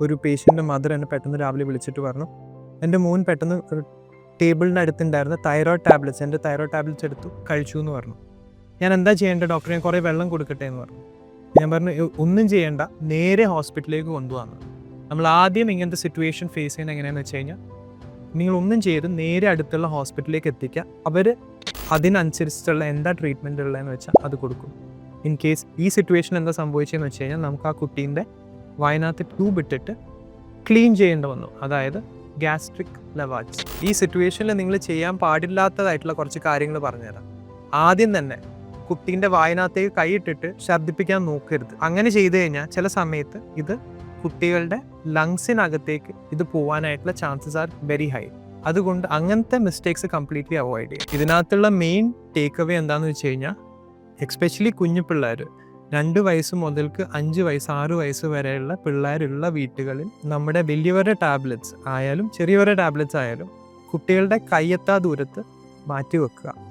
ഒരു പേഷ്യന്റെ മദർ എന്നെ പെട്ടെന്ന് രാവിലെ വിളിച്ചിട്ട് പറഞ്ഞു. എന്റെ മോൻ പെട്ടെന്ന് ടേബിളിന്റെ അടുത്തുണ്ടായിരുന്ന തൈറോയ്ഡ് ടാബ്ലറ്റ്സ് എന്റെ തൈറോയ്ഡ് ടാബ്ലറ്റ്സ് എടുത്തു കഴിച്ചു എന്ന് പറഞ്ഞു. ഞാൻ എന്താ ചെയ്യേണ്ട ഡോക്ടറെ ഞാൻ കുറേ വെള്ളം കൊടുക്കട്ടെ എന്ന് പറഞ്ഞു. ഞാൻ പറഞ്ഞു ഒന്നും ചെയ്യേണ്ട. നേരെ ഹോസ്പിറ്റലിലേക്ക് കൊണ്ടുവന്നു. നമ്മൾ ആദ്യം ഇങ്ങനത്തെ സിറ്റുവേഷൻ ഫേസ് ചെയ്യുന്നത് എങ്ങനെയാണെന്ന് വെച്ച് കഴിഞ്ഞാൽ നിങ്ങളൊന്നും ചെയ്ത് നേരെ അടുത്തുള്ള ഹോസ്പിറ്റലിലേക്ക് എത്തിക്കുക. അവർ അതിനനുസരിച്ചിട്ടുള്ള എന്താ ട്രീറ്റ്മെന്റ് ഉള്ളതെന്ന് വെച്ചാൽ അത് കൊടുക്കും. ഇൻ കേസ് ഈ സിറ്റുവേഷൻ എന്താ സംഭവിച്ചതെന്ന് വെച്ച് കഴിഞ്ഞാൽ നമുക്ക് ആ കുട്ടീന്റെ വയനാട്ട് ട്യൂബ് ഇട്ടിട്ട് ക്ലീൻ ചെയ്യേണ്ടി വന്നു. അതായത് ഗ്യാസ്ട്രിക് ലവാജ്. ഈ സിറ്റുവേഷനിൽ നിങ്ങൾ ചെയ്യാൻ പാടില്ലാത്തതായിട്ടുള്ള കുറച്ച് കാര്യങ്ങൾ പറഞ്ഞുതരാം. ആദ്യം തന്നെ കുട്ടീന്റെ വായനകത്തേക്ക് കൈയിട്ടിട്ട് ഛർദ്ദിപ്പിക്കാൻ നോക്കരുത്. അങ്ങനെ ചെയ്തു കഴിഞ്ഞാൽ ചില സമയത്ത് ഇത് കുട്ടികളുടെ ലങ്സിനകത്തേക്ക് ഇത് പോകാനായിട്ടുള്ള ചാൻസസ് ആർ വെരി ഹൈ. അതുകൊണ്ട് അങ്ങനത്തെ മിസ്റ്റേക്സ് കംപ്ലീറ്റ്ലി അവോയ്ഡ് ചെയ്യും ഇതിനകത്തുള്ള മെയിൻ ടേക്ക് അവേ എന്താണെന്ന് വെച്ച് കഴിഞ്ഞാൽ എക്സ്പെഷ്യലി കുഞ്ഞു പിള്ളേർ രണ്ട് വയസ്സ് മുതൽക്ക് അഞ്ച് വയസ്സ് ആറ് വയസ്സ് വരെയുള്ള പിള്ളേരുള്ള വീട്ടുകളിൽ നമ്മുടെ വലിയവരുടെ ടാബ്ലറ്റ്സ് ആയാലും ചെറിയവരുടെ ടാബ്ലറ്റ്സ് ആയാലും കുട്ടികളുടെ കയ്യെത്താ ദൂരത്ത് മാറ്റി വെക്കുക